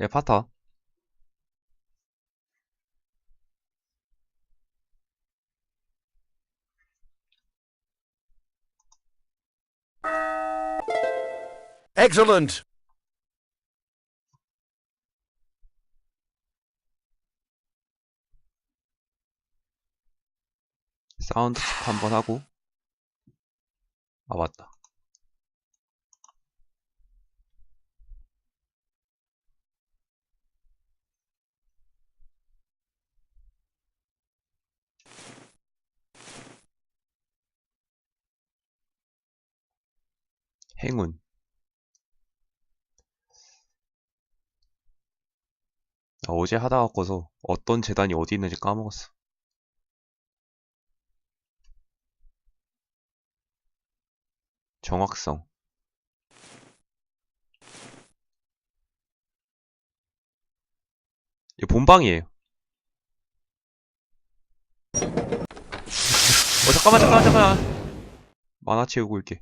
예, 파타. Excellent. 사운드 체크 한번 하고. 아, 맞다. 행운. 아, 어제 하다 갖고서 어떤 재단이 어디 있는지 까먹었어. 정확성. 이거 본방이에요. 어, 잠깐만, 잠깐만, 잠깐만. 만화 채우고 올게.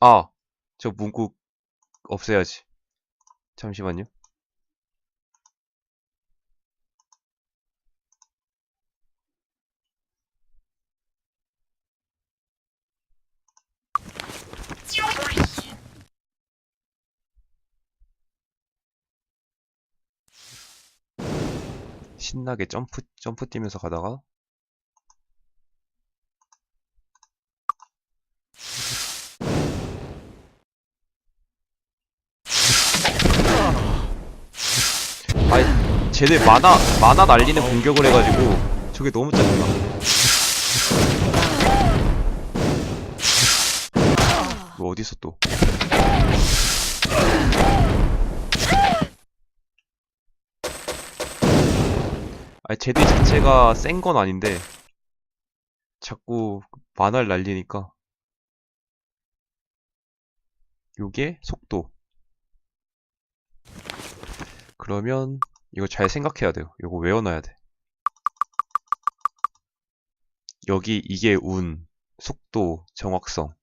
아, 저 문구 없애야지. 잠시만요. 신나게 점프, 점프 뛰면서 가다가 아이, 쟤네 만화, 만화 날리는 공격을 해가지고, 저게 너무 짜증나. 뭐 어디서 또. 아니, 쟤들 자체가 센 건 아닌데, 자꾸 만화를 날리니까. 요게 속도. 그러면 이거 잘 생각해야 돼요. 이거 외워놔야 돼. 여기 이게 운, 속도, 정확성.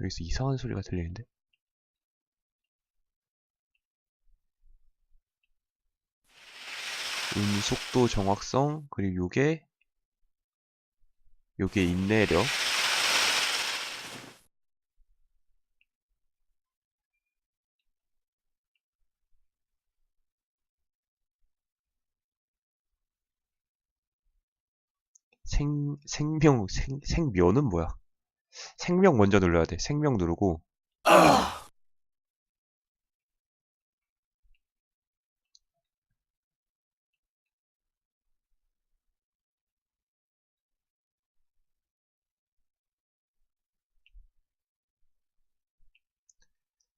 여기서 이상한 소리가 들리는데? 운, 속도, 정확성, 그리고 요게, 요게 인내력. 생, 생명, 생, 생면은 뭐야? 생명 먼저 눌러야 돼. 생명 누르고,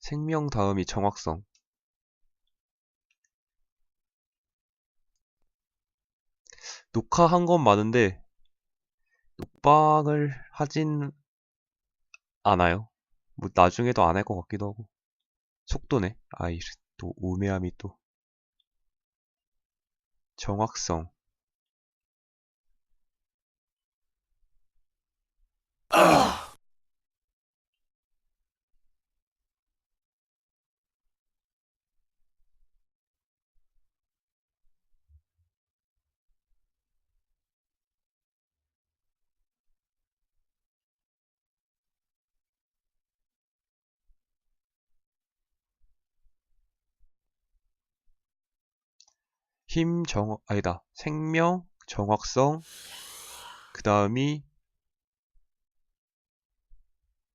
생명 다음이 정확성. 녹화한 건 많은데 녹방을 하진 않아요. 뭐 나중에도 안 할 것 같기도 하고. 속도네. 아이 또 우매함이 또. 정확성. 아! 힘, 정, 아니다. 생명, 정확성, 그 다음이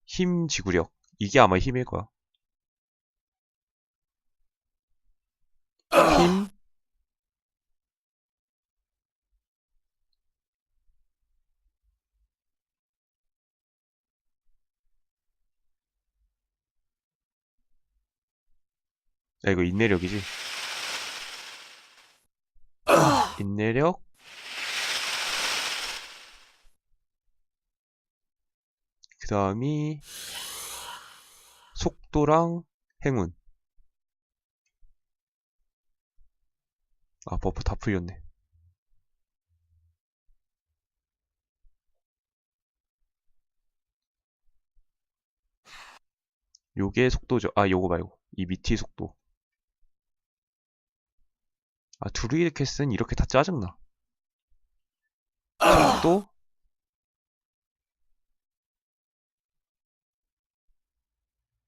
힘, 지구력. 이게 아마 힘일 거야. 힘, 야, 이거 인내력이지? 인내력, 그 다음이 속도랑 행운. 아, 버프 다 풀렸네. 요게 속도죠. 아, 요거 말고. 이 밑이 속도. 아, druid 캐스는 이렇게 다 짜증나. 속도,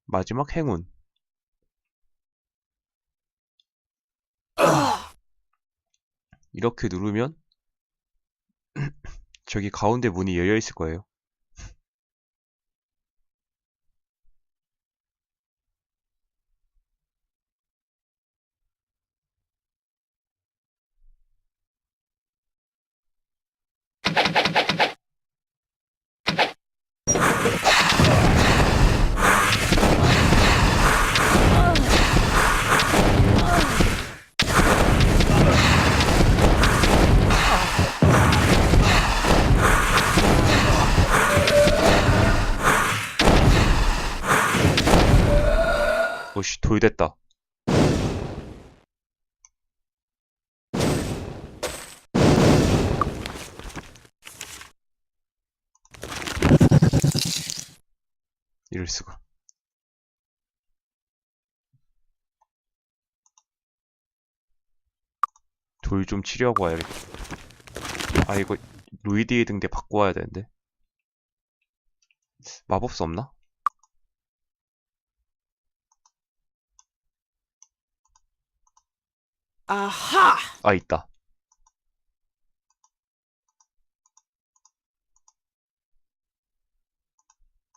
마지막 행운. 이렇게 누르면 저기 가운데 문이 열려 있을 거예요. 오씨, 돌 됐다. 이럴 수가. 돌 좀 치료하고 와야겠다. 아, 이거, 루이디 등대 바꿔 와야 되는데. 마법사 없나? 아하! 아, 있다.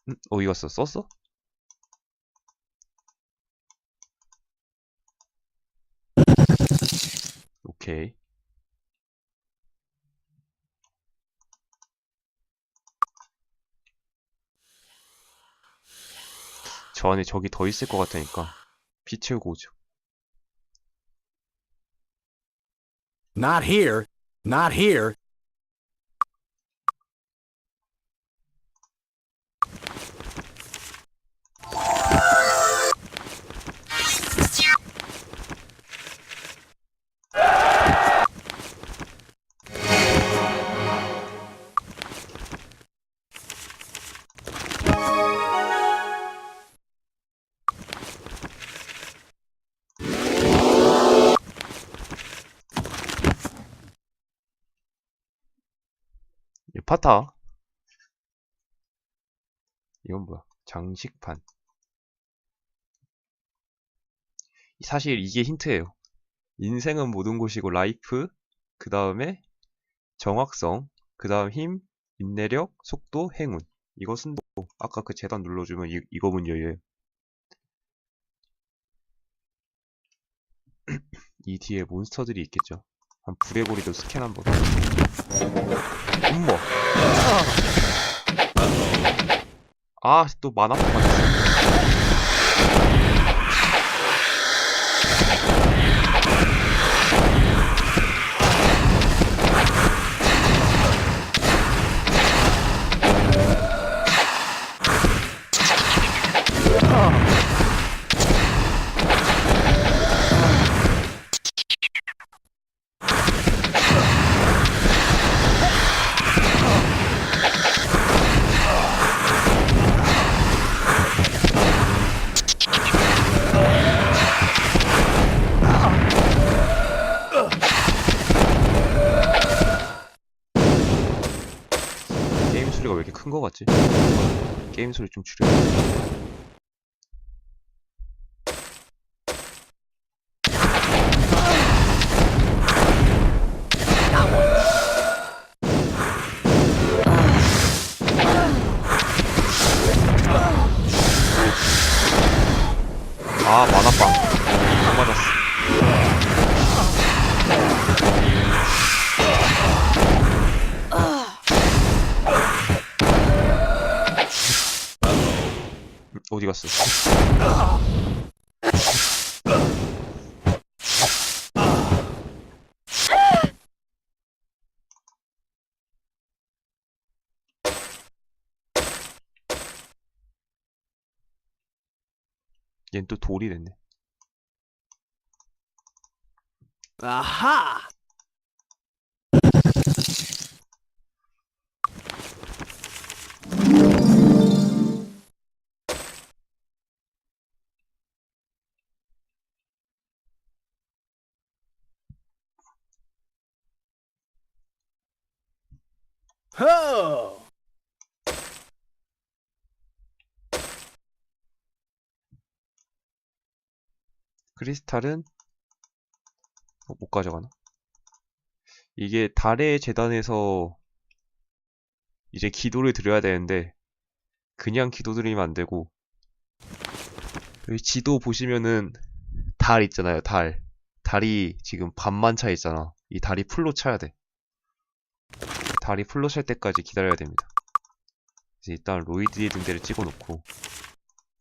음, 어디 갔어? 썼어? 오케이. 저 안에 적이 더 있을 것 같으니까 피 채우고 오죠. Not here. Not here. 파타. 이건 뭐야? 장식판. 사실 이게 힌트예요. 인생은 모든 곳이고 라이프, 그 다음에 정확성, 그 다음 힘, 인내력, 속도, 행운. 이것은 뭐 아까 그 재단 눌러주면 이, 이거 문 열려요. 이 뒤에 몬스터들이 있겠죠. 한 불의 고리도 스캔 한번. 엄마. 아, 또 만화 맞았어. 같지? 게임 소리 좀 줄여. 갔어? 얜 또 돌이 됐네. Aha! Ho! 크리스탈은 어, 못 가져가나? 이게 달의 재단에서 이제 기도를 드려야 되는데 그냥 기도 드리면 안 되고 여기 지도 보시면은 달 있잖아요 달 달이 지금 반만 차 있잖아 이 달이 풀로 차야 돼 달이 풀로 찰 때까지 기다려야 됩니다. 그래서 일단 로이드의 등대를 찍어 놓고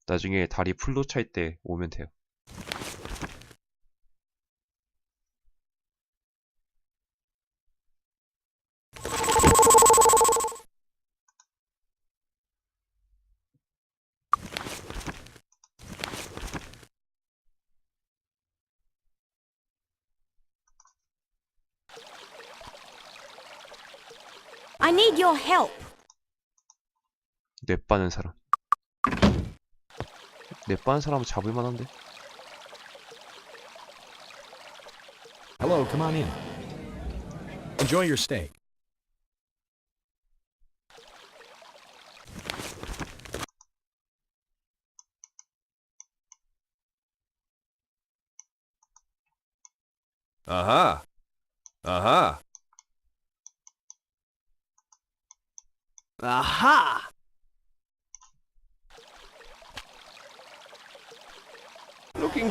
나중에 달이 풀로 찰 때 오면 돼요 I need your help. 뇌 빠는 사람. 뇌 빠는 사람은 잡을 만한데? Hello, come on in. Enjoy your stay.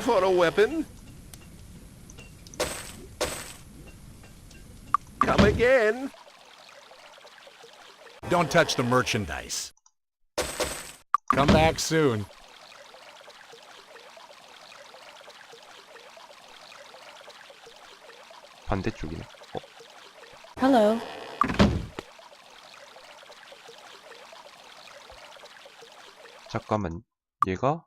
for a weapon? Come again. Don't touch the merchandise. Come back soon. 반대쪽이네. 어, Hello. 잠깐만. 얘가?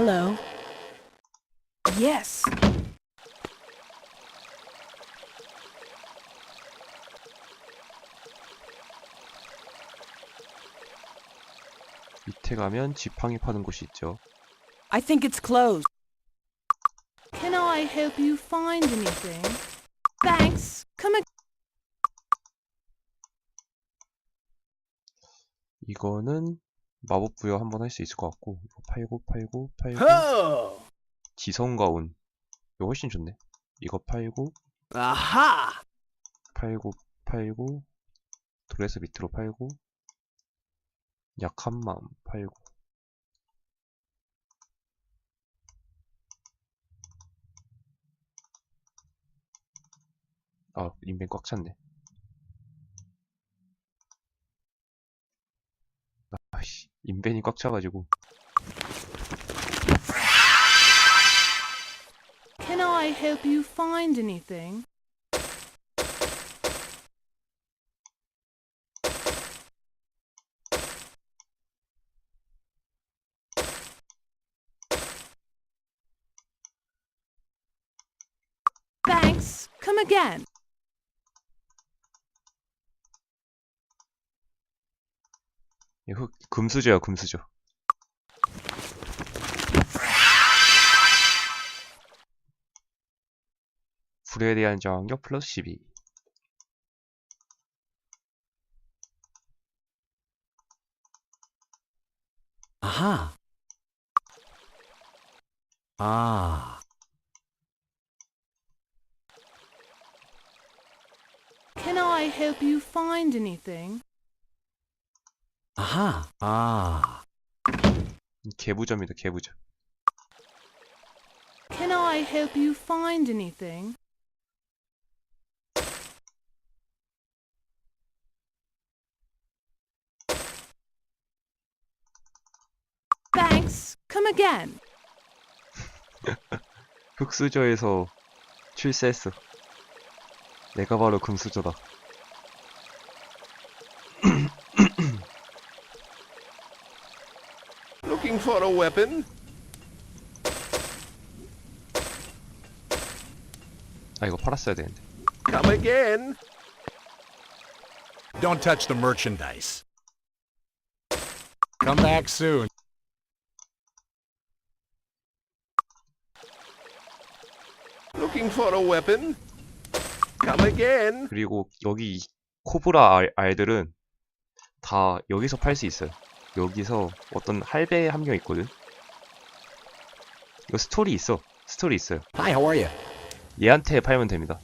Hello. Yes. 밑에 가면 지팡이 파는 곳이 있죠. I think it's closed. Can I help you find anything? Thanks. Come ag- 이거는 마법 부여 한번 할 수 있을 것 같고 이거 팔고 팔고 팔고. Ho! 지성가운. 이거 훨씬 좋네. 이거 팔고. Aha! 팔고 팔고. 드레스 밑으로 팔고. 약한 마음 팔고. 아 인벤 꽉 찼네. 아씨 인벤이 꽉 차가지고 Can I help you find anything? Thanks. Come again. 이 흑, 금수저야 금수저 불에 대한 저항력 플러스 12 Aha. Ah. Can I help you find anything? 아하, 아. 개부점이다, 개부점. Can I help you find anything? Thanks. Come again. 흑수저에서 출세했어. 내가 바로 금수저다. For a weapon? 아 이거 팔았어야 되는데. Come again. Don't touch the merchandise. Come back soon. Looking for a weapon? Come again. 그리고 여기 이 코브라 알, 알들은 다 여기서 팔 수 있어요. 여기서 어떤 할배 한 명 있거든. 이거 스토리 있어. 스토리 있어요. Hi, how are you? 얘한테 팔면 됩니다.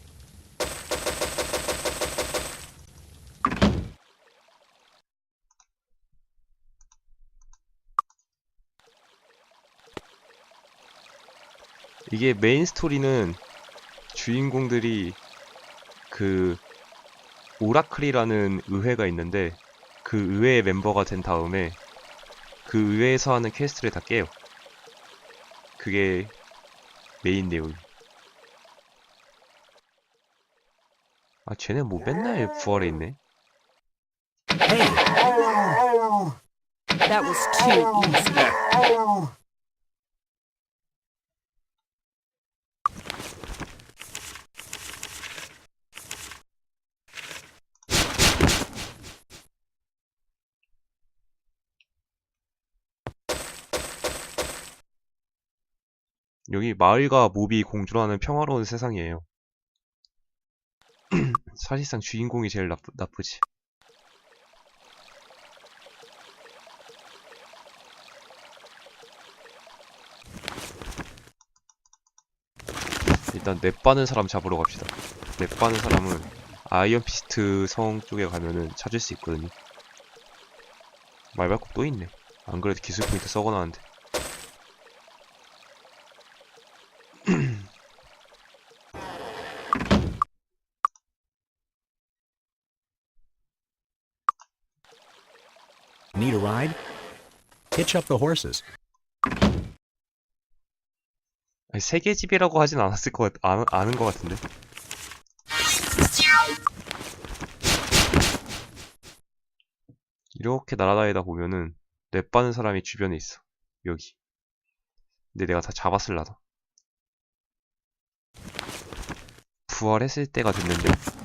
이게 메인 스토리는 주인공들이 그 오라클이라는 의회가 있는데 그 의회의 멤버가 된 다음에 그 의회에서 하는 퀘스트를 다 깨요. 그게 메인 내용. 아, 쟤네 뭐 맨날 부활해 있네. Hey, That was too easy. 여기 마을과 몹이 공존하는 평화로운 세상이에요. 사실상 주인공이 제일 나쁘, 나쁘지. 일단 랩 빠는 사람 잡으러 갑시다. 랩 빠는 사람은 아이언 피스트 성 쪽에 가면은 찾을 수 있거든요. 말발굽 또 있네. 안 그래도 기술 포인트 썩어나는데. Need a ride? Hitch up the horses. 아니, 세계 집이라고 하진 않았을 것 같, 아, 아는 것 같은데. 이렇게 날아다니다 보면은 랩 빠는 사람이 주변에 있어. 여기. 근데 내가 다 잡았을라나. 부활했을 때가 됐는데.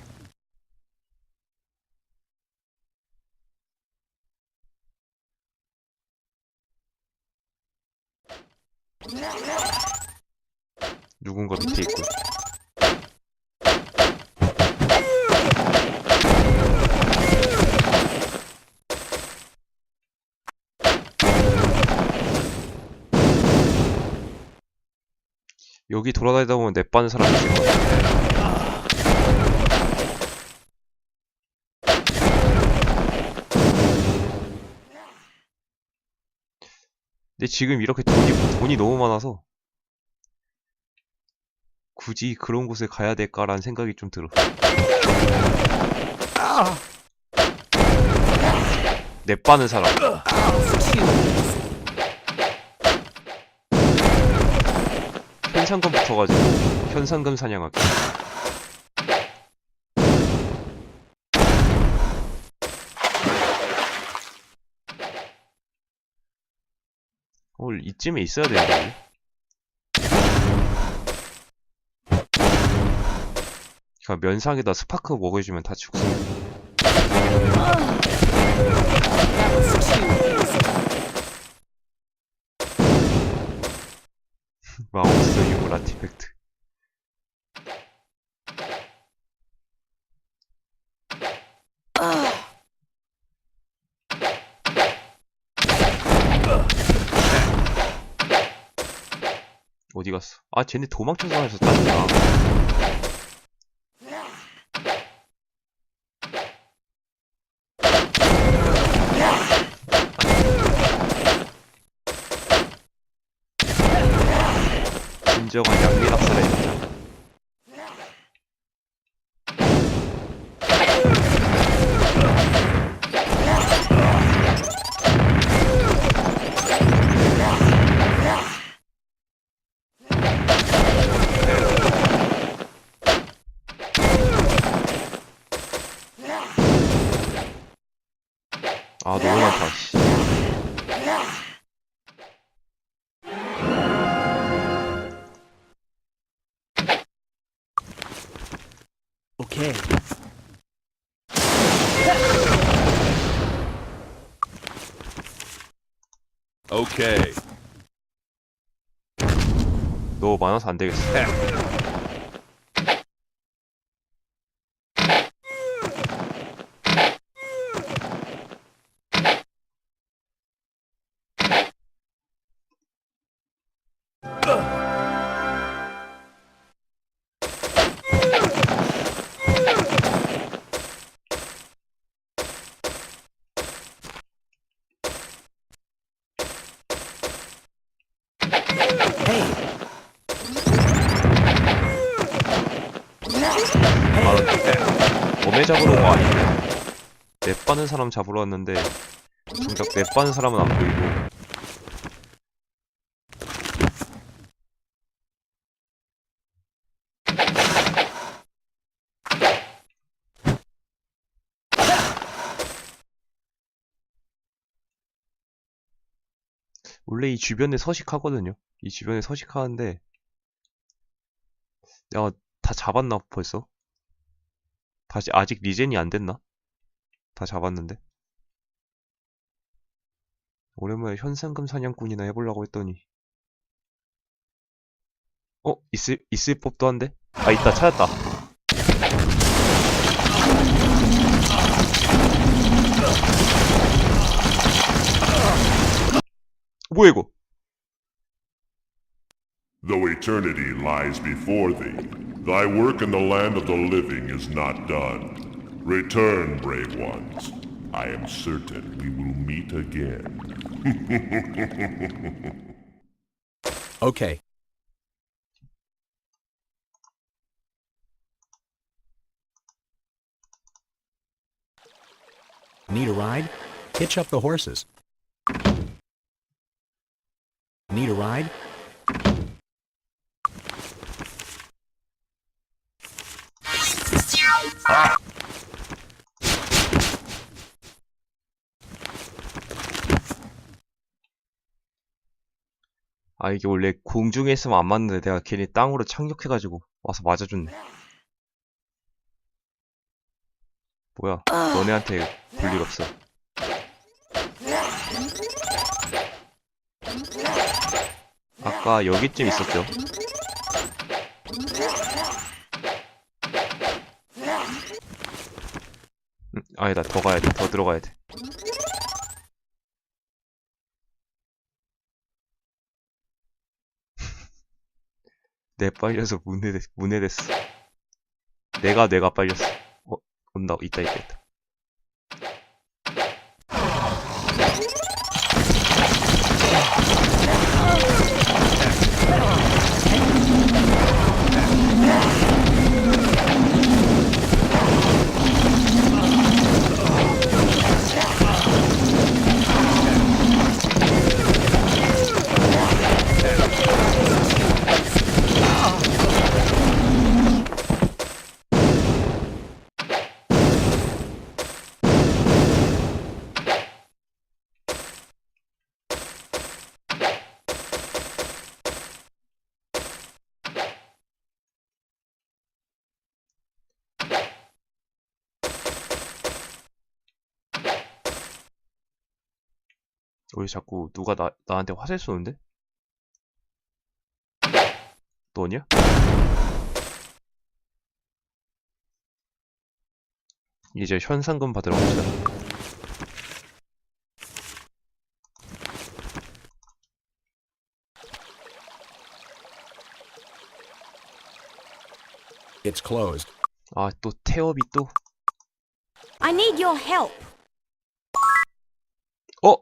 누군가 밑에 있고. 여기 돌아다니다 보면 내 빠는 사람이 있을 것 같아. 근데 지금 이렇게 돈이, 돈이 너무 많아서 굳이 그런 곳에 가야 될까라는 생각이 좀 들어. 내 빠는 사람. 현상금 붙어가지고 현상금 사냥하기. 어, 이쯤에 있어야 되는데. 그냥 면상에다 스파크 먹여주면 다 easy. 마우스 유물 아티팩트. 어디 갔어? 아, 쟤네 도망쳐서 하셨다니까. 많다, 씨. Okay. Okay. 너 많아서 안 되겠어. 아, 범에 잡으러 온 거 아닌데. 랩 빠는 사람 잡으러 왔는데, 정작 랩 빠는 사람은 안 보이고. 원래 이 주변에 서식하거든요. 이 주변에 서식하는데, 야, 다 잡았나 벌써? 다시 아직 리젠이 안 됐나? 다 잡았는데. 오랜만에 현상금 사냥꾼이나 해보려고 했더니 어? 있을, 있을 법도 한데? 아 있다 찾았다 뭐야 이거 Though eternity lies before thee, thy work in the land of the living is not done. Return, brave ones. I am certain we will meet again. Okay. Need a ride? Hitch up the horses. Need a ride? 아 이게 원래 공중에 있으면 안 맞는데 내가 괜히 땅으로 착륙해가지고 와서 맞아줬네. 뭐야? 너네한테 볼일 없어. 아까 여기쯤 있었죠 아니다 더 가야 돼더 들어가야 돼 내 빨려서 문외 문외됐어. 내가 내가 빨렸어. 어 온다 있다 있다 있다. 왜 자꾸 누가 나 나한테 화살 쏘는데? 너냐? 이제 현상금 받으러 갑시다. It's closed. 아, 또 태업이 또. I need your help. 어?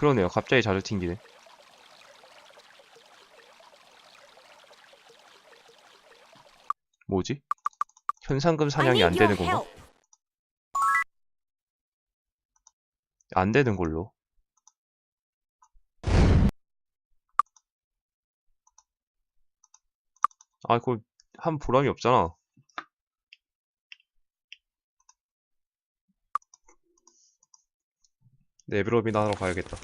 그러네요. 갑자기 자주 튕기네. 뭐지? 현상금 사냥이 안 되는 건가? 안 되는 걸로. 아, 그거 한 보람이 없잖아. 레벨업이나 하러 가야겠다.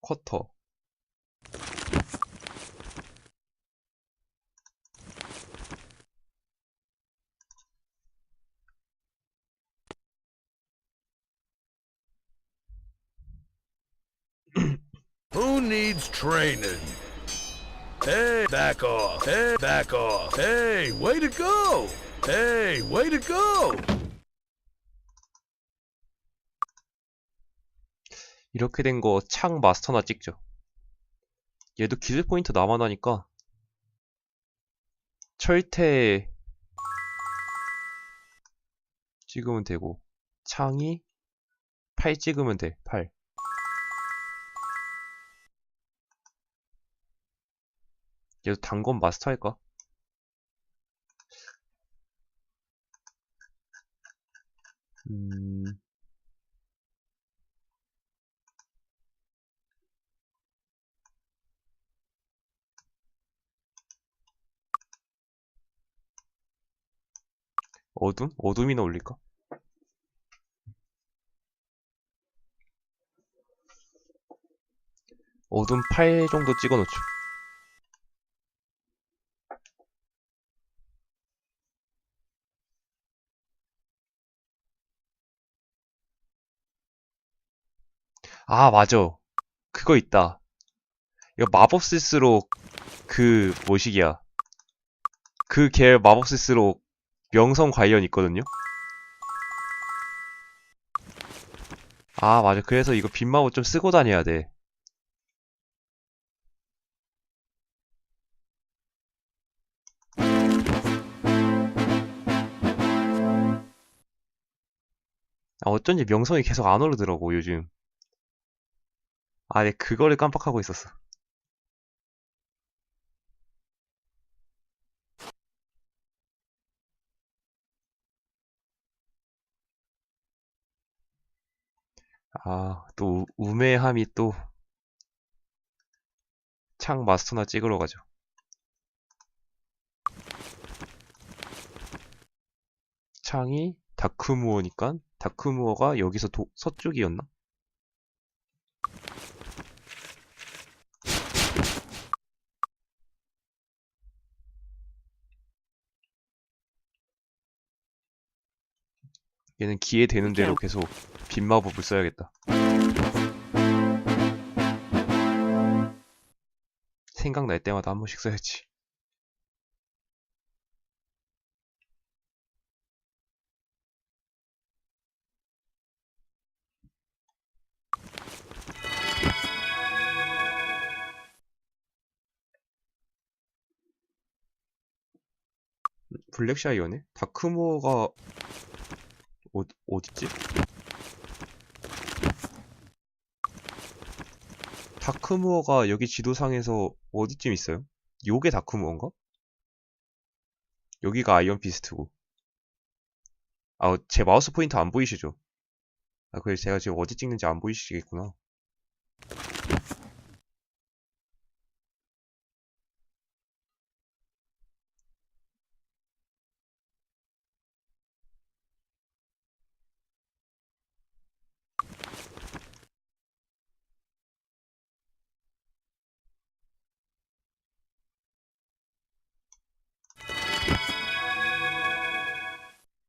쿼터. Who needs training? Hey, back off. Hey, back off. Hey, way to go. Hey, way to go. 이렇게 된 거 창 마스터나 찍죠. 얘도 기술 포인트 남아나니까 철퇴 찍으면 되고 창이 8 찍으면 돼. 8. 얘도 단건 마스터 할까? 음... 어둠? 어둠이나 올릴까? 어둠 8 정도 찍어놓죠. 아, 맞아. 그거 있다. 이거 마법 쓸수록 그 뭐시기야. 그 계열 마법 쓸수록 명성 관련 있거든요? 아, 맞아. 그래서 이거 빈마법 좀 쓰고 다녀야 돼. 아, 어쩐지 명성이 계속 안 오르더라고, 요즘. 아, 네, 그거를 깜빡하고 있었어. 아, 또, 우- 우매함이 또, 창 마스터나 찍으러 가죠. 창이 다크무어니까, 다크무어가 여기서 도, 서쪽이었나? 얘는 기회 되는 대로 계속 빈마법을 써야겠다. 생각날 때마다 한 번씩 써야지. 블랙샤이어네? 다크무어가 어, 어딨지? 다크무어가 여기 지도상에서 어디쯤 있어요? 요게 다크무어인가? 여기가 아이언 피스트고 아, 제 마우스 포인터 안 보이시죠? 아, 그래 제가 지금 어디 찍는지 안 보이시겠구나